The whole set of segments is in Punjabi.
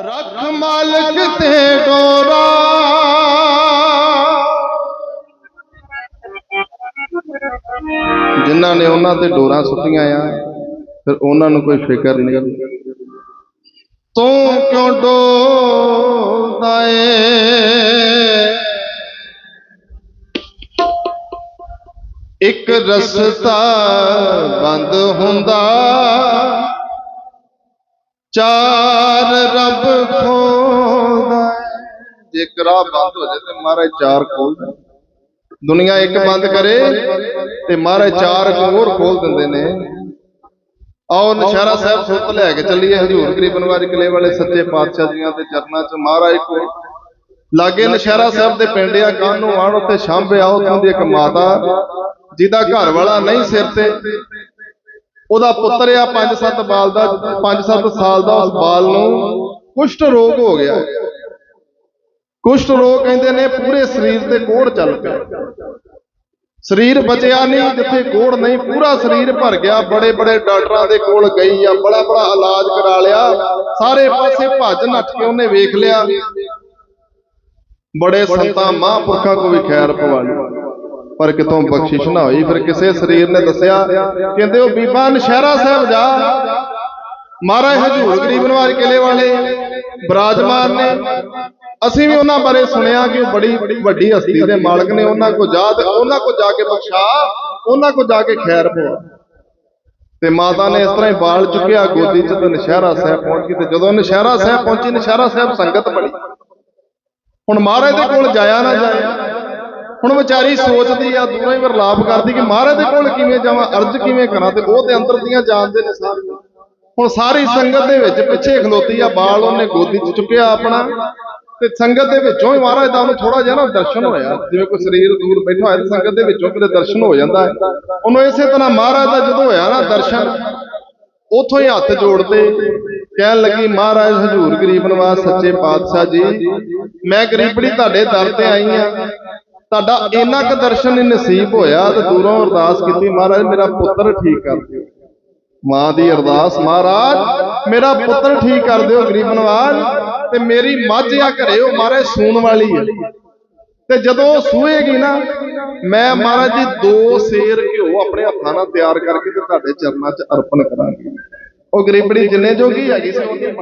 ਰੱਖ ਮਾਲਕ ਤੇ ਡੋਰਾ। ਜਿਨ੍ਹਾਂ ਨੇ ਉਹਨਾਂ ਤੇ ਡੋਰਾਂ ਸੁੱਟੀਆਂ ਆ ਫਿਰ ਉਹਨਾਂ ਨੂੰ ਕੋਈ ਫਿਕਰ ਨਹੀਂ ਤੂੰ ਕਿਉਂ ਡੋਲਦਾ ਏ? ਇੱਕ ਰਸਤਾ ਬੰਦ ਹੁੰਦਾ। ਚਾਰ ਜੇ ਰਾਹ ਬੰਦ ਹੋ ਜਾਏ ਤੇ ਮਹਾਰਾਜ ਚਾਰ ਖੋਲਦਾ ਦੁਨੀਆ ਇੱਕ ਬੰਦ ਕਰੇ ਤੇ ਮਹਾਰਾਜ ਚਾਰ ਹੋਰ ਖੋਲ ਦਿੰਦੇ ਨੇ। ਆਓ ਨਸ਼ਹਿਰਾ ਸਾਹਿਬ ਸੁੱਤ ਲੈ ਕੇ ਚੱਲੀਏ। ਹਜੂਰ ਗਰੀਬ ਨਵਾਜ ਕਿਲੇ ਵਾਲੇ ਸੱਚੇ ਪਾਤਸ਼ਾਹ ਜੀਆਂ ਦੇ ਚਰਨਾਂ 'ਚ ਮਹਾਰਾਜ ਕੋ। ਲਾਗੇ ਨਸ਼ਹਿਰਾ ਸਾਹਿਬ ਦੇ ਪਿੰਡ ਆ ਕਾਨ ਆਣ ਉੱਥੇ ਸ਼ਾਂਭੇ ਆ, ਉੱਥੋਂ ਦੀ ਇੱਕ ਮਾਤਾ, ਜਿਹਦਾ ਘਰ ਵਾਲਾ ਨਹੀਂ ਸਿਰ ਤੇ। ਉਹਦਾ ਪੁੱਤਰ ਆ 5-7 ਬਾਲ ਦਾ 5-7 ਸਾਲ ਦਾ ਉਸ ਬਾਲ ਨੂੰ ਕੁਸ਼ਟ ਰੋਗ ਹੋ ਗਿਆ। ਕੁਸ਼ਟ ਰੋਗ ਕਹਿੰਦੇ ਨੇ, ਪੂਰੇ ਸਰੀਰ ਤੇ ਕੋੜ ਚੱਲ ਪਿਆ। ਸਰੀਰ ਬਚਿਆ ਨਹੀਂ, ਜਿੱਥੇ ਕੋੜ ਨਹੀਂ, ਪੂਰਾ ਸਰੀਰ ਭਰ ਗਿਆ। ਬੜੇ ਬੜੇ ਡਾਕਟਰਾਂ ਦੇ ਕੋਲ ਗਈ ਆ, ਬੜਾ ਬੜਾ ਇਲਾਜ ਕਰਾ ਲਿਆ। ਸਾਰੇ ਪਾਸੇ ਭੱਜ ਨੱਠ ਕੇ ਉਹਨੇ ਵੇਖ ਲਿਆ। ਬੜੇ ਸੰਤਾਂ, ਮਹਾਂਪੁਰਖਾਂ ਕੋ ਵੀ ਖੈਰ ਪਵਾ ਪਰ ਕਿਤੋਂ ਬਖਸ਼ਿਸ਼ ਨਾ ਹੋਈ। ਫਿਰ ਕਿਸੇ ਸਰੀਰ ਨੇ ਦੱਸਿਆ, ਕਹਿੰਦੇ ਉਹ ਬੀਬਾ ਨਸ਼ਹਿਰਾ ਸਾਹਿਬ ਜਾ। ਮਹਾਰਾਜ ਹਜੂਰ ਗਰੀਬ ਨਵਾਜ ਕਿਲੇ ਵਾਲੇ, ਬਰਾਜਮਾਨ ਨੇ। ਅਸੀਂ ਵੀ ਉਹਨਾਂ ਬਾਰੇ ਸੁਣਿਆ ਕਿ ਉਹ ਬੜੀ ਵੱਡੀ ਹਸਤੀ ਦੇ ਮਾਲਕ ਨੇ, ਉਹਨਾਂ ਕੋ ਜਾ ਤੇ ਉਹਨਾਂ ਕੋ ਜਾ ਕੇ ਬਖਸ਼ਾ, ਉਹਨਾਂ ਕੋ ਜਾ ਕੇ ਖੈਰ ਪਵਾ। ਤੇ ਮਾਤਾ ਨੇ ਇਸ ਤਰ੍ਹਾਂ ਹੀ ਬਾਲ ਚੁੱਕਿਆ, ਗੋਦੀ 'ਚ ਤੇ ਨਸ਼ਹਿਰਾ ਸਾਹਿਬ ਪਹੁੰਚ ਗਈ ਤੇ ਜਦੋਂ ਨਸ਼ਹਿਰਾ ਸਾਹਿਬ ਪਹੁੰਚੀ, ਨਸ਼ਹਿਰਾ ਸਾਹਿਬ ਸੰਗਤ ਬਣੀ। ਹੁਣ ਮਹਾਰਾਜ ਦੇ ਕੋਲ ਜਾਇਆ ਨਾ ਜਾਇਆ ਹੁਣ ਵਿਚਾਰੀ ਸੋਚਦੀ ਆ, ਦੂਰੋਂ ਹੀ ਵਰਲਾਪ ਕਰਦੀ ਕਿ ਮਹਾਰਾਜ ਦੇ ਕੋਲ ਕਿਵੇਂ ਜਾਵਾਂ, ਅਰਜ਼ ਕਿਵੇਂ ਕਰਾਂ ਤੇ ਉਹ ਤੇ ਅੰਦਰ ਦੀਆਂ ਜਾਣਦੇ ਨੇ ਸਾਰੇ। ਹੁਣ ਸਾਰੀ ਸੰਗਤ ਦੇ ਵਿੱਚ ਪਿੱਛੇ ਖਲੋਤੀ ਆ, ਬਾਲ ਉਹਨੇ ਗੋਦੀ 'ਚ ਚੁੱਕਿਆ ਆਪਣਾ। ਤੇ ਸੰਗਤ ਦੇ ਵਿੱਚੋਂ ਹੀ ਮਹਾਰਾਜ ਦਾ ਉਹਨੂੰ ਥੋੜਾ ਜਿਹਾ ਨਾ ਦਰਸ਼ਨ ਹੋਇਆ। ਜਿਵੇਂ ਕੋਈ ਸਰੀਰ ਦੂਰ ਬੈਠਾ ਹੋਇਆ ਤੇ ਸੰਗਤ ਦੇ ਵਿੱਚੋਂ ਕਿਤੇ ਦਰਸ਼ਨ ਹੋ ਜਾਂਦਾ ਹੈ। ਉਹਨੂੰ ਇਸੇ ਤਰ੍ਹਾਂ ਮਹਾਰਾਜ ਦਾ ਜਦੋਂ ਹੋਇਆ ਨਾ ਦਰਸ਼ਨ, ਉਥੋਂ ਹੀ ਹੱਥ ਜੋੜਦੇ, ਕਹਿਣ ਲੱਗੀ, ਮਹਾਰਾਜ, ਹਜੂਰ ਗਰੀਬ ਨਵਾਜ, ਸੱਚੇ ਪਾਤਸ਼ਾਹ ਜੀ, ਮੈਂ ਗਰੀਬੜੀ ਤੁਹਾਡੇ ਦਰ ਤੇ ਆਈ ਆ ਤੁਹਾਡਾ ਇੰਨਾ ਕੁ ਦਰਸ਼ਨ ਹੀ ਨਸੀਬ ਹੋਇਆ ਤੇ ਦੂਰੋਂ ਅਰਦਾਸ ਕੀਤੀ, ਮਹਾਰਾਜ, ਮੇਰਾ ਪੁੱਤਰ ਠੀਕ ਕਰ ਦਿਓ। ਮਾਂ ਦੀ ਅਰਦਾਸ, ਮਹਾਰਾਜ, ਮੇਰਾ ਪੁੱਤਰ ਠੀਕ ਕਰ ਦਿਓ, ਗਰੀਬ ਨਵਾਜ। ਤੇ ਮੇਰੀ ਮੱਝ ਆ ਘਰੇ, ਉਹ ਮਹਾਰਾਜ ਸੂਣ ਵਾਲੀ ਹੈ ਤੇ ਜਦੋਂ ਉਹ ਸੂਏਗੀ ਨਾ, ਮੈਂ ਮਹਾਰਾਜ ਜੀ ਦੋ ਸੇਰ ਘਿਓ ਆਪਣੇ ਹੱਥਾਂ ਨਾਲ ਤਿਆਰ ਕਰਕੇ ਤੇ ਤੁਹਾਡੇ ਚਰਨਾਂ 'ਚ ਅਰਪਣ ਕਰਾਂਗੀ। ਉਹ ਗਰੀਬੜੀ ਜਿੰਨੇ ਜੋਗੀ ਹੈਗੀ ਸੀ ਉਹਦੀ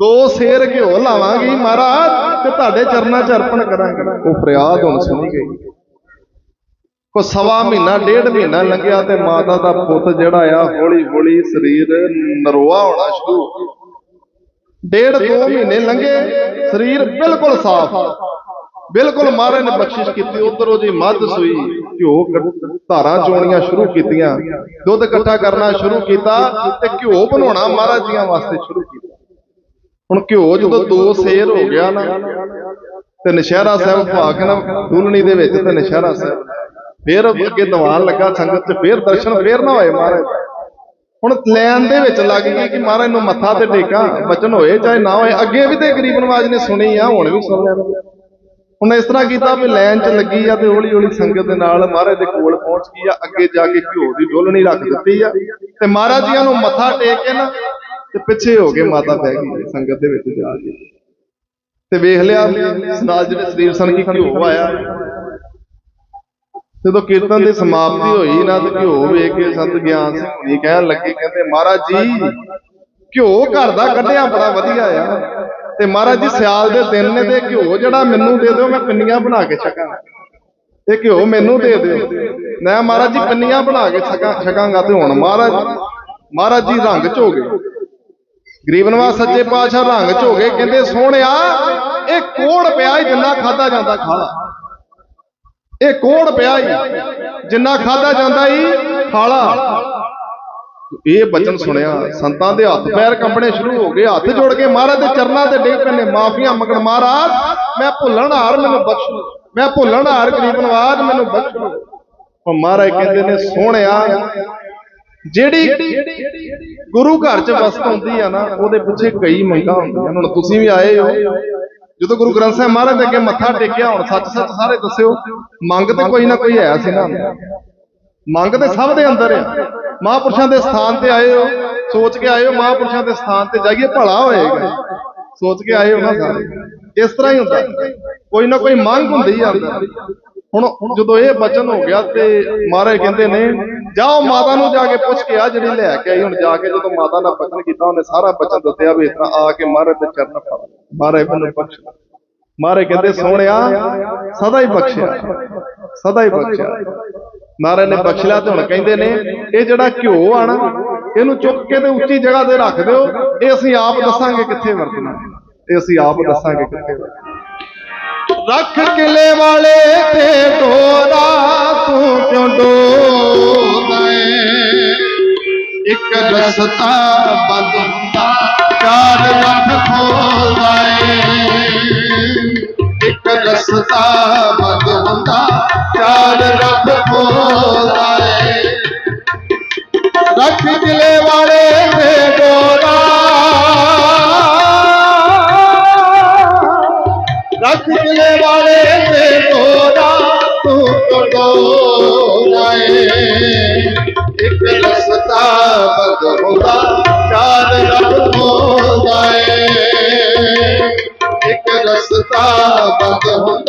ਦੋ ਸੇਰ ਘਿਓ ਲਾਵਾਂਗੀ ਮਹਾਰਾਜ ਤੇ ਤੁਹਾਡੇ ਚਰਨਾਂ 'ਚ ਅਰਪਣ ਕਰਾਂਗੀ। ਉਹ ਫਰਿਆਦ ਹੁਣ ਸੁਣੀ ਗਈ ਕੋ ਸਵਾ ਮਹੀਨਾ, ਡੇਢ ਮਹੀਨਾ ਲੰਘਿਆ ਤੇ ਮਾਤਾ ਦਾ ਪੁੱਤ ਜਿਹੜਾ ਆ ਹੌਲੀ ਹੌਲੀ ਸਰੀਰ ਨਰੋਆ ਹੋਣਾ ਸ਼ੁਰੂ ਹੋ ਗਿਆ। ਡੇਢ ਦੋ ਮਹੀਨੇ ਲੰਘੇ, ਸਰੀਰ ਬਿਲਕੁਲ ਸਾਫ਼। ਬਿਲਕੁਲ ਮਹਾਰਾਜ ਨੇ ਬਖਸ਼ਿਸ਼ ਕੀਤੀ, ਉਧਰੋਂ ਜੀ ਮੱਧ ਸੂਈ ਘਿਓ ਧਾਰਾਂ ਚੋਣੀਆਂ ਸ਼ੁਰੂ ਕੀਤੀਆਂ, ਦੁੱਧ ਇਕੱਠਾ ਕਰਨਾ ਸ਼ੁਰੂ ਕੀਤਾ ਤੇ ਘਿਓ ਬਣਾਉਣਾ ਮਹਾਰਾਜ ਜੀਆਂ ਵਾਸਤੇ ਸ਼ੁਰੂ ਕੀਤਾ। ਹੁਣ ਘਿਓ ਜਦੋਂ ਦੋ ਸੇਰ ਹੋ ਗਿਆ ਨਾ, ਤੇ ਨਸ਼ਹਿਰਾ ਸਾਹਿਬ ਭਾਗ ਨਾ, ਦੁਲਣੀ ਦੇ ਵਿੱਚ ਤੇ ਨਸ਼ਹਿਰਾ ਸਾਹਿਬ। ਫੇਰ ਅੱਗੇ ਦੀਵਾਨ ਲੱਗਾ ਸੰਗਤ 'ਚ ਫੇਰ ਦਰਸ਼ਨ ਫੇਰ ਨਾ ਹੋਏ ਮਹਾਰਾਜ ਹੁਣ ਲੈਣ ਦੇ ਵਿੱਚ ਲੱਗ ਗਈ ਕਿ ਮਹਾਰਾਜ ਨੂੰ ਮੱਥਾ ਤੇ ਟੇਕਾਂ, ਬਚਨ ਹੋਏ ਚਾਹੇ ਨਾ ਹੋਏ, ਅੱਗੇ ਵੀ ਤੇ ਗਰੀਬ ਨਵਾਜ ਨੇ ਸੁਣੀ ਆ, ਹੁਣ ਵੀ ਸੁਣ ਲਿਆ ਹੁਣ ਇਸ ਤਰ੍ਹਾਂ ਕੀਤਾ ਵੀ ਲੈਣ 'ਚ ਲੱਗੀ ਆ ਤੇ ਹੌਲੀ ਹੌਲੀ ਸੰਗਤ ਦੇ ਨਾਲ ਮਹਾਰਾਜ ਦੇ ਕੋਲ ਪਹੁੰਚ ਗਈ ਆ, ਅੱਗੇ ਜਾ ਕੇ ਘਿਓ ਦੀ ਡੋਲਣੀ ਰੱਖ ਦਿੱਤੀ ਆ। ਤੇ ਮਹਾਰਾਜ ਜੀਆਂ ਨੂੰ ਮੱਥਾ ਟੇਕ ਕੇ ਨਾ, ਤੇ ਪਿੱਛੇ ਹੋ ਕੇ ਮਾਤਾ ਬਹਿ ਗਈ ਸੰਗਤ ਦੇ ਵਿੱਚ ਜਾ ਕੇ। ਤੇ ਵੇਖ ਲਿਆ ਨਾਲ ਜਿਹੜੇ ਸਰੀਰ ਸਨ ਕੀ ਘਿਓ ਆਇਆ। ਜਦੋਂ ਕੀਰਤਨ ਦੀ ਸਮਾਪਤੀ ਹੋਈ ਨਾ ਤੇ ਘਿਓ ਵੇਖ ਕੇ ਸੰਤ ਗਿਆਨ ਸਿੰਘ ਹੁਣੀ ਕਹਿਣ ਲੱਗੇ ਕਹਿੰਦੇ ਮਹਾਰਾਜ ਜੀ ਘਿਓ ਘਰ ਦਾ ਕੱਢਿਆ ਬੜਾ ਵਧੀਆ ਆ। ਤੇ ਮਹਾਰਾਜ ਜੀ ਸਿਆਲ ਦੇ ਦਿਨ ਨੇ ਤੇ ਘਿਓ ਜਿਹੜਾ ਮੈਨੂੰ ਦੇ ਦਿਓ ਮੈਂ ਪਿੰਨੀਆਂ ਬਣਾ ਕੇ ਛਕਾਂ। ਇਹ ਘਿਓ ਮੈਨੂੰ ਦੇ ਦਿਓ। ਮੈਂ ਮਹਾਰਾਜ ਜੀ ਪਿੰਨੀਆਂ ਬਣਾ ਕੇ ਛਕਾਂ ਛਕਾਂਗਾ ਤੇ ਹੁਣ ਮਹਾਰਾਜ ਮਹਾਰਾਜ ਜੀ ਰੰਗ ਚ ਹੋ ਗਏ। ਗਰੀਬ ਨਵਾਜ ਸੱਚੇ ਪਾਤਸ਼ਾਹ ਰੰਗ ਚ ਹੋ ਗਏ। ਕਹਿੰਦੇ ਸੋਹਣਿਆ ਇਹ ਕੋੜ ਪਿਆ ਜਿੰਨਾ ਖਾਦਾ ਜਾਂਦਾ ਖਾ ਇਹ ਕੋੜ ਪਿਆ ਹੀ ਜਿੰਨਾ ਖਾਦਾ ਜਾਂਦਾ ਹੀ ਖਾਲਾ। ਇਹ ਬਚਨ ਸੁਣਿਆ, ਸੰਤਾਂ ਦੇ ਹੱਥ ਪੈਰ ਕੰਬਣੇ ਸ਼ੁਰੂ ਹੋ ਗਏ, ਹੱਥ ਜੋੜ ਕੇ ਮਹਾਰਾਜ ਦੇ ਚਰਨਾਂ ਤੇ ਡਿੱਗ ਪੈਨੇ ਮਾਫੀਆਂ ਮੰਗਣ, ਮਹਾਰਾਜ, ਮੈਂ ਭੁੱਲਣ ਹਾਰ ਮੈਨੂੰ ਬਖਸ਼ੋ, ਮੈਂ ਭੁੱਲਣ ਹਾਰ ਗਰੀਬ ਨਵਾਜ ਮੈਨੂੰ ਬਖਸ਼ੋ। ਉਹ ਮਹਾਰਾਜ ਕਹਿੰਦੇ ਨੇ, ਸੋਹਣਿਆ, ਜਿਹੜੀ ਗੁਰੂ ਘਰ ਚ ਵਸਤ ਹੁੰਦੀ ਆ ਨਾ, ਉਹਦੇ ਪਿੱਛੇ ਕਈ ਮੰਗਾਂ ਹੁੰਦੀਆਂ ਹੁਣ ਤੁਸੀਂ ਵੀ ਆਏ ਹੋ ਜਦੋਂ ਗੁਰੂ ਗ੍ਰੰਥ ਸਾਹਿਬ ਮਹਾਰਾਜ ਦੇ ਅੱਗੇ ਮੱਥਾ ਟੇਕਿਆ ਹੁਣ ਸੱਚ ਸੱਚ ਸਾਰੇ ਦੱਸਿਓ, ਮੰਗ ਤੇ ਕੋਈ ਨਾ ਕੋਈ ਹੈ ਸੀ ਨਾ ਮੰਗ ਤੇ ਸਭ ਦੇ ਅੰਦਰ ਆ। ਮਹਾਂਪੁਰਸ਼ਾਂ ਦੇ ਸਥਾਨ ਤੇ ਆਏ ਹੋ, ਸੋਚ ਕੇ ਆਏ ਹੋ, ਮਹਾਂਪੁਰਸ਼ਾਂ ਦੇ ਸਥਾਨ ਤੇ ਜਾਈਏ, ਭਲਾ ਹੋਏਗਾ। ਸੋਚ ਕੇ ਆਏ ਹੋ ਨਾ ਸਾਰੇ। ਇਸ ਤਰ੍ਹਾਂ ਹੀ ਹੁੰਦਾ। ਕੋਈ ਨਾ ਕੋਈ ਮੰਗ ਹੁੰਦੀ ਆ ਅੰਦਰ। ਹੁਣ ਜਦੋਂ ਇਹ ਬਚਨ ਹੋ ਗਿਆ ਤੇ ਮਹਾਰਾਜ ਕਹਿੰਦੇ ਨੇ ਜਾਓ ਮਾਤਾ ਨੂੰ ਜਾ ਕੇ ਪੁੱਛ ਕੇ ਆ ਜਿਹੜੀ ਲੈ ਕੇ ਆਈ ਹੁਣ ਜਾ ਕੇ ਜਦੋਂ ਮਾਤਾ ਨਾਲ ਬਚਨ ਕੀਤਾ ਉਹਨੇ ਸਾਰਾ ਬਚਨ ਦੱਸਿਆ ਵੀ ਇਤਨਾ ਆ ਕੇ ਮਹਾਰਾਜ ਦੇ ਚਰਨ ਫੜ ਮਹਾਰਾਜ ਮੈਨੂੰ ਬਖਸ਼ ਮਹਾਰਾਜ ਕਹਿੰਦੇ ਸੋਹਣਿਆ ਸਦਾ ਹੀ ਬਖਸ਼ਿਆ ਸਦਾ ਹੀ ਬਖਸ਼ਿਆ। ਮਹਾਰਾਜ ਨੇ ਬਖਸ਼ ਲਿਆ ਤੇ ਹੁਣ ਕਹਿੰਦੇ ਨੇ ਇਹ ਜਿਹੜਾ ਘਿਓ ਆ ਨਾ ਇਹਨੂੰ ਚੁੱਕ ਕੇ ਤੇ ਉੱਚੀ ਜਗ੍ਹਾ ਤੇ ਰੱਖ ਦਿਓ। ਇਹ ਅਸੀਂ ਆਪ ਦੱਸਾਂਗੇ ਕਿੱਥੇ ਵਰਤਣਾ। ਇਹ ਅਸੀਂ ਆਪ ਦੱਸਾਂਗੇ ਕਿੱਥੇ ਵਰਤਣਾ। ਰੱਖ ਕਿਲੇ ਵਾਲੇ ਤੇ ਡੋਰਾ ਤੂੰ ਕਿਉਂ ਡੋਦਾ ਏ? ਇੱਕ ਰਸਤਾ ਬੰਦ ਹੁੰਦਾ ਚਾਰ ਲੱਖ ਖੋਲਦਾ ਏ। ਇੱਕ ਰਸਤਾ ਬੰਦ ਹੁੰਦਾ ਚਾਰ ਲੱਖ ਖੋਲਦਾ ਏ। ਰੱਖ ਕਿਲੇ ਵਾਲੇ ਤੇ ਡੋਰਾ ਰੱਖ ਕਿਲੇ ਵਾਲੇ ਤੇ ਡੋਰਾ ਤੂੰ ਕਡੋਰਾ ਏ। ਇੱਕ ਰਸਤਾ ਬਦ ਹੁੰਦਾ, ਚਾਰ ਰੱਬ ਹੁੰਦਾ ਏ। ਇੱਕ ਰਸਤਾ ਬਦ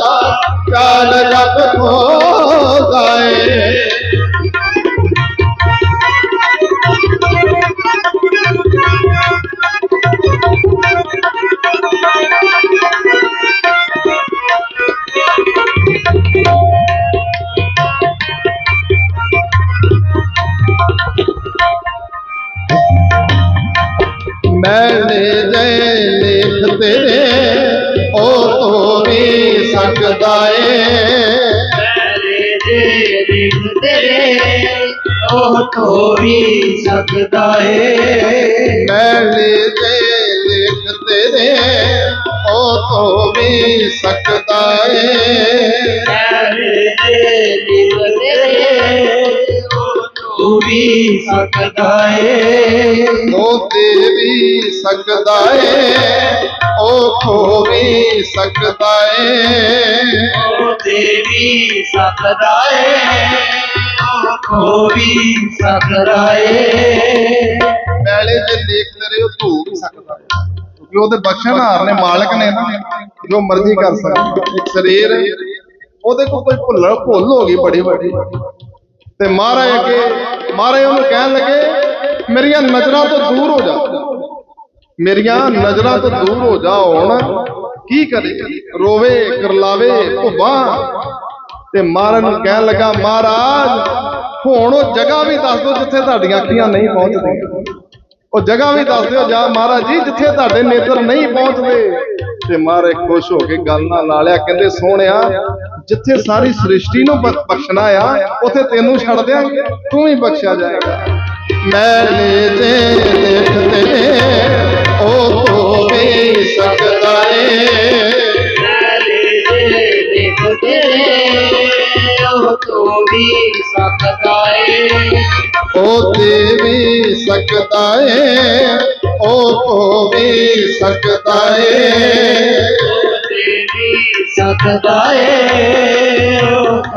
ਉਹ ਤੋਰੀ ਸਕਦਾ ਏ। ਮੈਲੇ ਜੈ ਲੇਖ ਤੇਰੇ ਉਹ ਤੋਰੀ ਸਕਦਾ ਏ। ਮੇਰੇ ਦੇ ਦਿਲ ਤੇਰੇ ਉਹ ਤੋਰੀ ਸਕਦਾ ਏ। ਉਹ ਤੇ ਵੀ ਸਕਦਾ ਏ ਉਹ ਖੋ ਵੀ ਸਕਦਾ ਏ। ਉਹ ਦੇਵੀ ਸਕਦਾ ਏ ਉਹ ਖੋ ਵੀ ਸਕਦਾ ਏ ਮੈਲੇ ਜੇ ਲੇਖ ਤੇਰੇ ਉਹ ਧੂ ਵੀ ਸਕਦਾ। ਹੈ ਕਿਉਂਕਿ ਉਹਦੇ ਬਖਸ਼ਣਹਾਰ ਨੇ, ਮਾਲਕ ਨੇ ਨਾ, ਜੋ ਮਰਜ਼ੀ ਕਰ ਸਕਦਾ। ਇੱਕ ਸਰੀਰ, ਉਹਦੇ ਕੋਲ ਕੋਈ ਭੁੱਲ ਭੁੱਲ ਹੋ ਗਈ ਬੜੀ ਵੱਡੀ। ਤੇ ਮਹਾਰਾਜ ਅੱਗੇ, ਮਹਾਰਾਜ ਉਹਨੂੰ ਕਹਿਣ ਲੱਗੇ, ਮੇਰੀਆਂ ਨਜ਼ਰਾਂ ਤੋਂ ਦੂਰ ਹੋ ਜਾ। ਮੇਰੀਆਂ ਨਜ਼ਰਾਂ ਤੋਂ ਦੂਰ ਹੋ ਜਾ, ਹੁਣ ਕੀ ਕਰੇ? ਰੋਵੇ ਕਰਲਾਵੇ ਭੁੱਬਾ। ਤੇ ਮਹਾਰਾਜ ਨੂੰ ਕਹਿਣ ਲੱਗਾ, ਮਹਾਰਾਜ, ਹੁਣ ਉਹ ਜਗ੍ਹਾ ਵੀ ਦੱਸ ਦਿਓ ਜਿੱਥੇ ਤੁਹਾਡੀਆਂ ਅੱਖੀਆਂ ਨਹੀਂ ਪਹੁੰਚਦੀਆਂ। ਉਹ ਜਗ੍ਹਾ ਵੀ ਦੱਸ ਦਿਓ ਜਾ ਮਹਾਰਾਜ ਜੀ, ਜਿੱਥੇ ਤੁਹਾਡੇ ਨੇਤਰ ਨਹੀਂ ਪਹੁੰਚਦੇ। ਤੇ ਮਹਾਰਾਜ ਖੁਸ਼ ਹੋ ਕੇ ਗੱਲ ਨਾਲ ਲਾ ਲਿਆ, ਕਹਿੰਦੇ, ਸੋਹਣਿਆ, ਜਿੱਥੇ ਸਾਰੀ ਸ੍ਰਿਸ਼ਟੀ ਨੂੰ ਬਖਸ਼ਣਾ ਆ, ਉਥੇ ਤੈਨੂੰ ਛੱਡ ਦਿਆਂਗੇ, ਤੂੰ ਹੀ ਬਖਸ਼ਿਆ ਜਾਏਗਾ। ਮੈਲੇ ਤੇ ਦੇਖ ਤੇਰੇ, ਉਹ ਹੋਵੇ ਸਕਦਾ ਏ। ਤੋਰੀ ਸਕਦਾ ਏ। ਉਹ ਤੇ ਵੀ ਸਕਦਾ ਏ ਉਹ ਵੀ ਸਕਦਾ ਏ। ਸਕਦਾ ਏ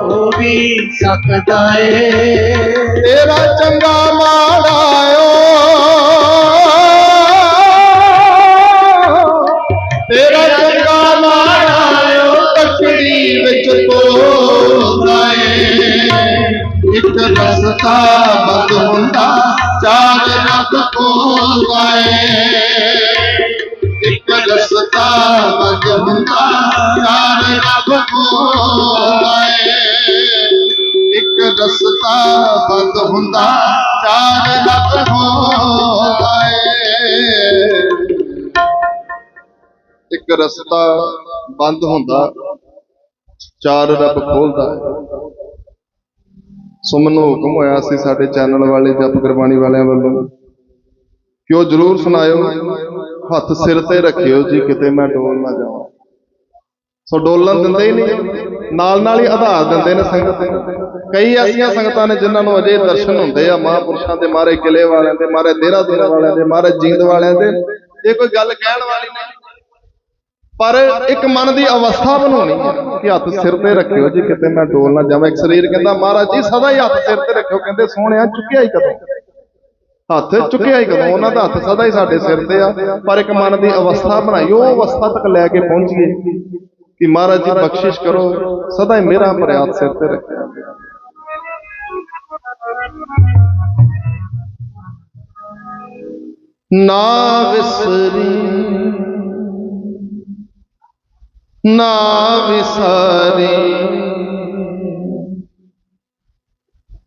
ਉਹ ਵੀ ਸਕਦਾ ਏ। ਤੇਰਾ ਚੰਗਾ ਮਾੜਾ ਰਸਤਾ ਬੰਦ ਹੁੰਦਾ ਚਾਰ ਰੱਬ ਖੋਲਦਾ ਏ ਇੱਕ ਰਸਤਾ ਬੰਦ ਹੁੰਦਾ ਚਾਰ ਰੱਬ ਖੋਲਦਾ ਏ ਇੱਕ ਰਸਤਾ ਬੰਦ ਹੁੰਦਾ ਚਾਰ ਰੱਬ ਖੋਲਦਾ ਏ ਇੱਕ ਰਸਤਾ ਬੰਦ ਹੁੰਦਾ, ਚਾਰ ਰੱਬ ਖੋਲਦਾ। ਹੈ ਸੋ ਮੈਨੂੰ ਹੁਕਮ ਹੋਇਆ ਸੀ ਸਾਡੇ ਚੈਨਲ ਵਾਲੇ ਜਪ ਗੁਰਬਾਣੀ ਵਾਲਿਆਂ ਵੱਲੋਂ ਕਿ ਉਹ ਜਰੂਰ ਸੁਣਾਇਓ, ਹੱਥ ਸਿਰ ਤੇ ਰੱਖਿਓ ਜੀ, ਕਿਤੇ ਮੈਂ ਡੋਲ ਨਾ ਜਾਵਾਂ। ਸੋ ਡੋਲਣ ਦਿੰਦੇ ਹੀ ਨਹੀਂ, ਨਾਲ ਨਾਲ ਹੀ ਆਧਾਰ ਦਿੰਦੇ ਨੇ ਸੰਗਤ। ਕਈ ਐਸੀਆਂ ਸੰਗਤਾਂ ਨੇ ਜਿਨ੍ਹਾਂ ਨੂੰ ਅਜੇ ਦਰਸ਼ਨ ਹੁੰਦੇ ਆ, ਮਹਾਂਪੁਰਸ਼ਾਂ ਦੇ, ਮਾਰੇ ਕਿਲੇ ਵਾਲਿਆਂ ਦੇ, ਮਾਰੇ ਦੇਹਰਾਦੂਨ ਵਾਲਿਆਂ ਦੇ, ਮਾਰੇ ਜੀਂਦ ਵਾਲਿਆਂ ਦੇ। ਇਹ ਕੋਈ ਗੱਲ ਕਹਿਣ ਵਾਲੀ ਨਹੀਂ। ਪਰ ਇੱਕ ਮਨ ਦੀ ਅਵਸਥਾ ਬਣਾਉਣੀ ਹੈ ਕਿ ਹੱਥ ਸਿਰ ਤੇ ਰੱਖਿਓ ਜੀ, ਕਿਤੇ ਮੈਂ ਡੋਲ ਨਾ ਜਾਵਾਂ। ਇੱਕ ਸਰੀਰ ਕਹਿੰਦਾ, ਮਹਾਰਾਜ ਜੀ, ਸਦਾ ਹੀ ਹੱਥ ਸਿਰ ਤੇ ਰੱਖਿਓ। ਕਹਿੰਦੇ, ਸੋਹਣਿਆ, ਚੁੱਕਿਆ ਹੀ ਕਦੋਂ? ਹੱਥ ਚੁੱਕਿਆ ਹੀ ਕਦੋਂ? ਉਹਨਾਂ ਦਾ ਹੱਥ ਸਦਾ ਹੀ ਸਾਡੇ ਸਿਰ ਤੇ ਆ। ਪਰ ਇੱਕ ਮਨ ਦੀ ਅਵਸਥਾ ਬਣਾਈ, ਉਹ ਅਵਸਥਾ ਤੱਕ ਲੈ ਕੇ ਪਹੁੰਚੀਏ ਕਿ ਮਹਾਰਾਜ ਜੀ, ਬਖਸ਼ਿਸ਼ ਕਰੋ, ਸਦਾ ਹੀ ਮੇਰਾ ਮਰਿਆਦ ਸਿਰ ਤੇ ਰੱਖਿਆ ਨਾ ਵਿਸਰੀ ਨਾ ਵਿਸਾਰੀ।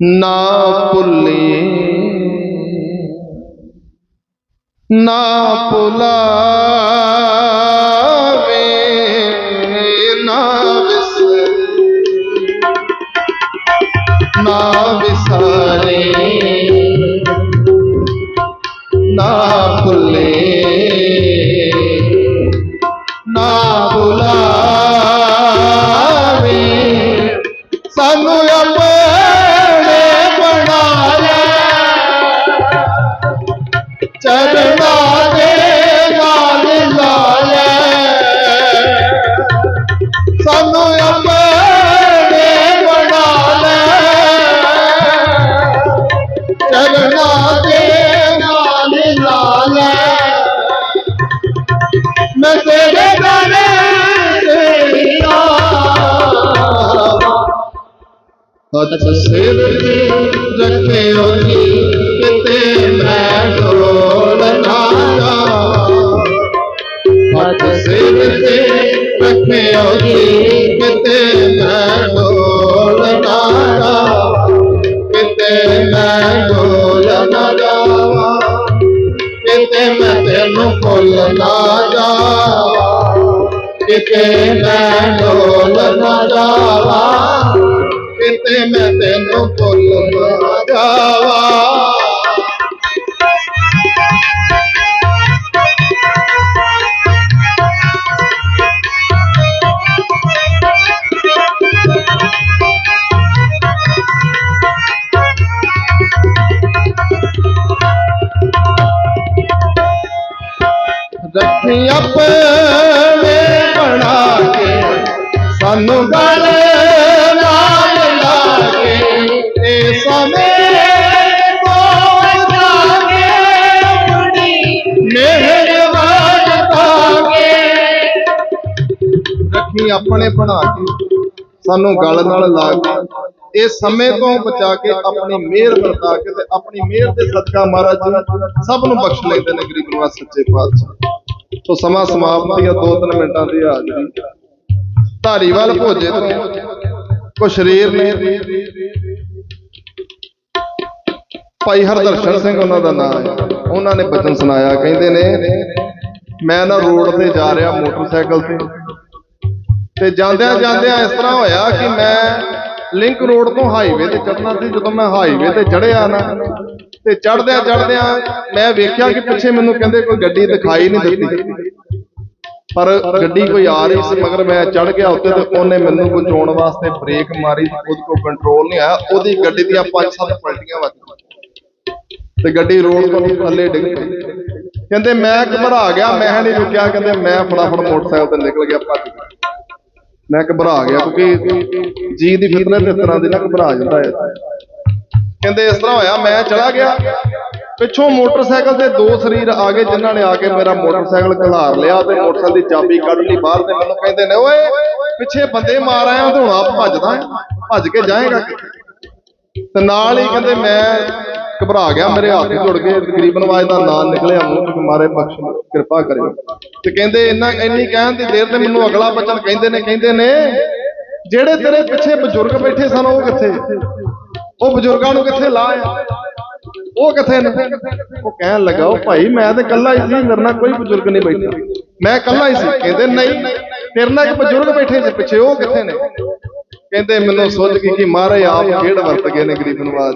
ਨਾ ਭੁੱਲੀ। ਨਾ ਭੁਲਾਵੇ। ਨਾ ਵਿਸਰੀ। ਨਾ ਵਿਸਾਰੇ। ਨਾ ਭੁੱਲੇ। ਹੱਥ ਸਿਰ ਤੇ ਰੱਖਿਓ ਜੀ, ਕਿਤੇ ਮੈਂ ਢੋਲ ਨਾ ਜਾਵਾਂ। ਸਿਰ ਤੇ ਰੱਖਿਓ ਜੀ, ਕਿਤੇ ਮੈਂ ਢੋਲ ਨਾ ਕਿਤੇ ਮੈਂ ਢੋਲ ਨਾ ਕਿਤੇ ਮੈਂ ਤੈਨੂੰ ਭੁੱਲ ਨਾ ਜਾਵਾਂ। ਕਿਤੇ ਮੈਂ ਢੋਲ ਨਾ ਜਾਵਾਂ। ਕਿਤੇ ਮੈਂ ਤੈਨੂੰ ਭੁੱਲ ਨਾ ਜਾਵਾਂ। ਰੱਖੀ ਆਪਣੇ ਬਣਾ ਕੇ ਸਾਨੂੰ ਗਲ ਆਪਣੇ ਬਣਾ ਕੇ ਸਾਨੂੰ ਗਲ ਨਾਲ ਲਾ ਕੇ, ਇਹ ਸਮੇਂ ਤੋਂ ਬਚਾ ਕੇ ਆਪਣੀ ਮਿਹਰ ਵਰਤਾ ਕੇ ਤੇ ਆਪਣੀ ਮਿਹਰ ਦੇ ਸਦਕਾ ਮਹਾਰਾਜ ਸਭ ਨੂੰ ਬਖਸ਼ ਲੈਂਦੇ ਨੇ ਗਰੀਬ ਨਿਵਾਸ ਸੱਚੇ ਪਾਤਸ਼ਾਹ। ਸੋ ਸਮਾਂ ਸਮਾਪਤੀ ਆ ਦੋ ਤਿੰਨ ਮਿੰਟਾਂ ਦੀ ਹਾਜ਼ਰੀ। ਧਾਰੀਵਾਲ ਭੋਜੇ ਤੋਂ ਕੋ ਸ਼ਰੀਰ ਨੇ। ਭਾਈ ਹਰਦਰਸ਼ਨ ਸਿੰਘ ਉਹਨਾਂ ਦਾ ਨਾਮ ਹੈ। ਉਹਨਾਂ ਨੇ ਬਚਨ ਸੁਣਾਇਆ, ਕਹਿੰਦੇ ਨੇ, ਮੈਂ ਨਾ ਰੋਡ ਤੇ ਜਾ ਰਿਹਾ ਮੋਟਰਸਾਈਕਲ ਤੇ। ਤੇ ਜਾਂਦਿਆਂ ਜਾਂਦਿਆਂ ਇਸ ਤਰ੍ਹਾਂ ਹੋਇਆ ਕਿ ਮੈਂ ਲਿੰਕ ਰੋਡ ਤੋਂ ਹਾਈਵੇ ਤੇ ਚੜਨਾ ਸੀ ਜਦੋਂ ਮੈਂ ਹਾਈਵੇ ਤੇ ਚੜਿਆ ਨਾ ਤੇ ਚੜਦਿਆਂ ਚੜਦਿਆਂ ਮੈਂ ਵੇਖਿਆ ਕਿ ਪਿੱਛੇ ਮੈਨੂੰ ਕਹਿੰਦੇ ਕੋਈ ਗੱਡੀ ਦਿਖਾਈ ਨਹੀਂ ਦਿੱਤੀ। ਪਰ ਗੱਡੀ ਕੋਈ ਆ ਰਹੀ ਸੀ ਮਗਰ ਮੈਂ ਚੜ ਗਿਆ ਉੱਤੇ ਤੇ ਉਹਨੇ ਮੈਨੂੰ ਬਚਾਉਣ ਵਾਸਤੇ ਬ੍ਰੇਕ ਮਾਰੀ ਉਹਦੇ ਕੋਲ ਕੰਟਰੋਲ ਨਹੀਂ ਆਇਆ ਉਹਦੀ ਗੱਡੀ ਦੀਆਂ ਪੰਜ ਸੱਤ ਪਲਟੀਆਂ ਵੱਜੀਆਂ ਤੇ ਗੱਡੀ ਰੋਡ ਤੋਂ ਥੱਲੇ ਡਿੱਗ ਪਈ। ਕਹਿੰਦੇ ਮੈਂ ਘਬਰਾ ਗਿਆ ਮੈਂ ਨਹੀਂ ਰੁਕਿਆ ਕਹਿੰਦੇ ਮੈਂ ਫਟਾਫਟ ਮੋਟਰਸਾਈਕਲ ਤੇ ਨਿਕਲ ਗਿਆ ਭੱਜ ਗਿਆ ਮੈਂ ਘਬਰਾ ਗਿਆ ਕਿਉਂਕਿ ਜੀ ਦੀ ਫਿਤਨਤ ਇਸ ਤਰ੍ਹਾਂ ਦੀ ਨਾ ਘਬਰਾ ਜਾਂਦਾ ਹੈ। ਕਹਿੰਦੇ ਇਸ ਤਰ੍ਹਾਂ ਹੋਇਆ, ਮੈਂ ਚਲਾ ਗਿਆ। ਪਿੱਛੋਂ ਮੋਟਰਸਾਈਕਲ ਤੇ ਦੋ ਸਰੀਰ ਆ ਗਏ ਜਿਨ੍ਹਾਂ ਨੇ ਆ ਕੇ ਮੇਰਾ ਮੋਟਰਸਾਈਕਲ ਘਲਾਰ ਲਿਆ ਤੇ ਮੋਟਰਸਾਈਕਲ ਦੀ ਚਾਬੀ ਕੱਢ ਲਈ ਬਾਹਰ ਤੇ। ਮੈਨੂੰ ਕਹਿੰਦੇ ਨੇ, ਓਏ, ਪਿੱਛੇ ਬੰਦੇ ਮਾਰ ਆਇਆ ਤੇ ਹੁਣ ਆਪ ਭੱਜਦਾ ਭੱਜ ਕੇ ਜਾਏਗਾ ਤੇ ਨਾਲ ਹੀ ਕਹਿੰਦੇ, ਮੈਂ ਘਬਰਾ ਗਿਆ ਮੇਰੇ ਹੱਥ ਜੁੜ ਗਏ ਤਕਰੀਬਨ ਆਵਾਜ਼ ਦਾ ਨਾਂ ਨਿਕਲਿਆ ਮੂੰਹ ਤੋਂ ਮਾਰੇ ਬਖਸ਼ ਕਿਰਪਾ ਕਰਿਓ। ਤੇ ਕਹਿੰਦੇ ਇੰਨਾ ਇੰਨੀ ਕਹਿਣ ਦੀ ਦੇਰ ਤੇ ਮੈਨੂੰ ਅਗਲਾ ਬਚਨ ਕਹਿੰਦੇ ਨੇ ਕਹਿੰਦੇ ਨੇ ਜਿਹੜੇ ਤੇਰੇ ਪਿੱਛੇ ਬਜ਼ੁਰਗ ਬੈਠੇ ਸਨ ਉਹ ਕਿੱਥੇ? ਉਹ ਬਜ਼ੁਰਗਾਂ ਨੂੰ ਕਿੱਥੇ ਲਾਇਆ ਉਹ ਕਿੱਥੇ ਨੇ? ਉਹ ਕਹਿਣ ਲੱਗਾ ਉਹ ਭਾਈ ਮੈਂ ਤੇ ਇਕੱਲਾ ਹੀ ਸੀ ਮੇਰੇ ਨਾਲ ਕੋਈ ਬਜ਼ੁਰਗ ਨਹੀਂ ਬੈਠਾ। ਮੈਂ ਇਕੱਲਾ ਹੀ ਸੀ। ਕਹਿੰਦੇ ਨਹੀਂ ਤੇਰੇ ਨਾਲ ਇੱਕ ਬਜ਼ੁਰਗ ਬੈਠੇ ਸੀ ਪਿੱਛੇ ਉਹ ਕਿੱਥੇ ਨੇ? ਕਹਿੰਦੇ ਮੈਨੂੰ ਸੁੱਝ ਗਈ ਕਿ ਮਹਾਰਾਜ ਆਪ ਖੇਡ ਵਰਤ ਗਏ ਨੇ ਗਰੀਬ ਨਵਾਜ਼।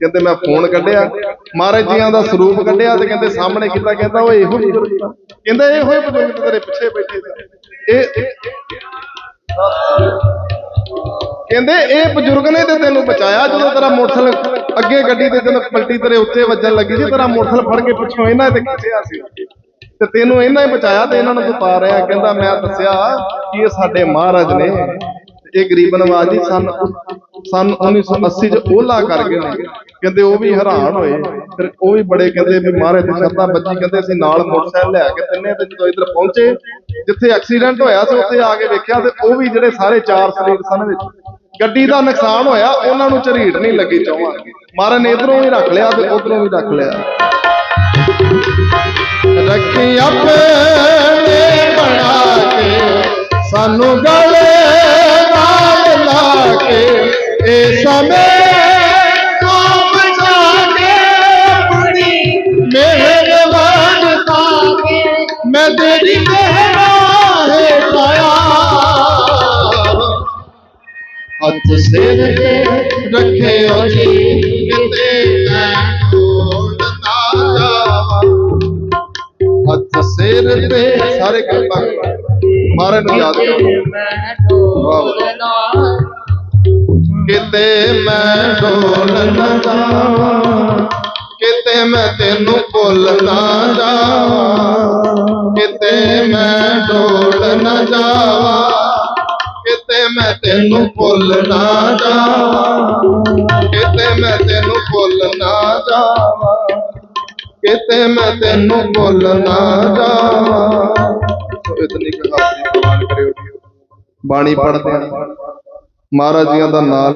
ਕਹਿੰਦੇ ਮੈਂ ਫੋਨ ਕੱਢਿਆ। ਮਹਾਰਾਜ ਜੀਆਂ ਦਾ ਸਰੂਪ ਕੱਢਿਆ ਤੇ ਕਹਿੰਦੇ ਸਾਹਮਣੇ ਕੀਤਾ, ਕਹਿੰਦਾ ਉਹ ਇਹੋ ਹੀ ਬਜ਼ੁਰਗ ਕਹਿੰਦਾ ਇਹੋ ਹੀ ਬਜ਼ੁਰਗ ਤੇਰੇ ਪਿੱਛੇ ਬੈਠੇ ਇਹ ਕਹਿੰਦੇ ਇਹ ਬਜ਼ੁਰਗ ਨੇ ਤੇ ਤੈਨੂੰ ਬਚਾਇਆ ਜਦੋਂ ਤੇਰਾ ਮੋਟਰਸਾਈਕਲ ਅੱਗੇ ਗੱਡੀ ਤੇ ਤੈਨੂੰ ਪਲਟੀ ਤੇਰੇ ਉੱਤੇ ਵੱਜਣ ਲੱਗੀ ਸੀ, ਤੇਰਾ ਮੋਟਰਸਾਈਕਲ ਫੜ ਕੇ ਪਿੱਛੋਂ ਇਹਨਾਂ ਤੇ ਖਿੱਚਿਆ ਸੀ ਤੇ ਤੈਨੂੰ ਇਹਨਾਂ ਹੀ ਬਚਾਇਆ ਤੇ ਇਹਨਾਂ ਨੂੰ ਤੂੰ ਪਾ ਰਿਹਾ। ਕਹਿੰਦਾ ਮੈਂ ਦੱਸਿਆ ਕਿ ਇਹ ਸਾਡੇ ਮਹਾਰਾਜ ਨੇ, ਇਹ ਗਰੀਬ ਨਵਾਜ ਜੀ ਸਨ ਸਨ 1980 ਚ ਓਲਾ ਕਰ ਗਏ ਨੇ। ਕਹਿੰਦੇ ਉਹ ਵੀ ਹੈਰਾਨ ਹੋਏ। ਫਿਰ ਉਹ ਵੀ ਬੜੇ ਕਹਿੰਦੇ ਵੀ ਮਹਾਰਾਜ ਦੀ ਸ਼ਰਧਾ ਬੱਜੀ ਕਹਿੰਦੇ ਅਸੀਂ ਨਾਲ ਮੋਟਰਸਾਈਕਲ ਲੈ ਕੇ ਤਿੰਨੇ ਤੇ ਜਦੋਂ ਇੱਧਰ ਪਹੁੰਚੇ, ਜਿੱਥੇ ਐਕਸੀਡੈਂਟ ਹੋਇਆ ਸੀ, ਉੱਥੇ ਆ ਕੇ ਵੇਖਿਆ ਤੇ ਉਹ ਵੀ ਜਿਹੜੇ ਸਾਰੇ ਚਾਰ ਸਰੀਰ ਸਨ ਵਿੱਚ। ਗੱਡੀ ਦਾ ਨੁਕਸਾਨ ਹੋਇਆ, ਉਹਨਾਂ ਨੂੰ ਝਰੀਟ ਨਹੀਂ ਲੱਗੀ ਚੌਹਾਂ। ਮਹਾਰਾਜ ਨੇ ਇਧਰੋਂ ਵੀ ਰੱਖ ਲਿਆ ਤੇ ਉਧਰੋਂ ਵੀ ਰੱਖ ਲਿਆ। ਰੱਖੀ ਆਪਣੇ ਬਣਾ ਕੇ, ਸਾਨੂੰ ਗਲੇ ਨਾਲ ਲਾ ਕੇ, ਇਹ ਸਮੇਂ ਸਿਰ ਤੇ ਰੱਖਿਓ ਜੀ ਕਿਤੇ ਮੈਂ ਢੋਲ ਨਾ ਜਾਵਾਂ। ਹੱਥ ਸਿਰ ਤੇ ਸਾਰੇ ਕਿਰਪਾ ਮਹਾਰਾਜ ਨੂੰ ਯਾਦ ਕਰੋ। ਮੈਂ ਕਿਤੇ ਮੈਂ ਢੋਲ ਨਾ ਜਾਵਾਂ। ਕਿਤੇ ਮੈਂ ਤੈਨੂੰ ਭੁੱਲ ਨਾ ਜਾਵਾਂ। ਕਿਤੇ ਮੈਂ ਢੋਲ ਨਾ ਜਾਵਾਂ। ਮੈਂ ਤੈਨੂੰ ਭੁੱਲ ਨਾ ਜਾਵਾਂ। ਕਿਤੇ ਮੈਂ ਤੈਨੂੰ ਭੁੱਲ ਨਾ ਜਾਵਾਂ। ਕਿਤੇ ਮੈਂ ਤੈਨੂੰ ਭੁੱਲ ਨਾ ਜਾਵਾਂ। ਇਤਨੀ ਕਹਾਣੀ ਪ੍ਰਵਾਨ ਕਰਿਓ ਬਾਣੀ ਪੜ੍ਹਦੇ ਹਾਂ। ਮਹਾਰਾਜ ਜੀਆਂ ਦਾ ਨਾਮ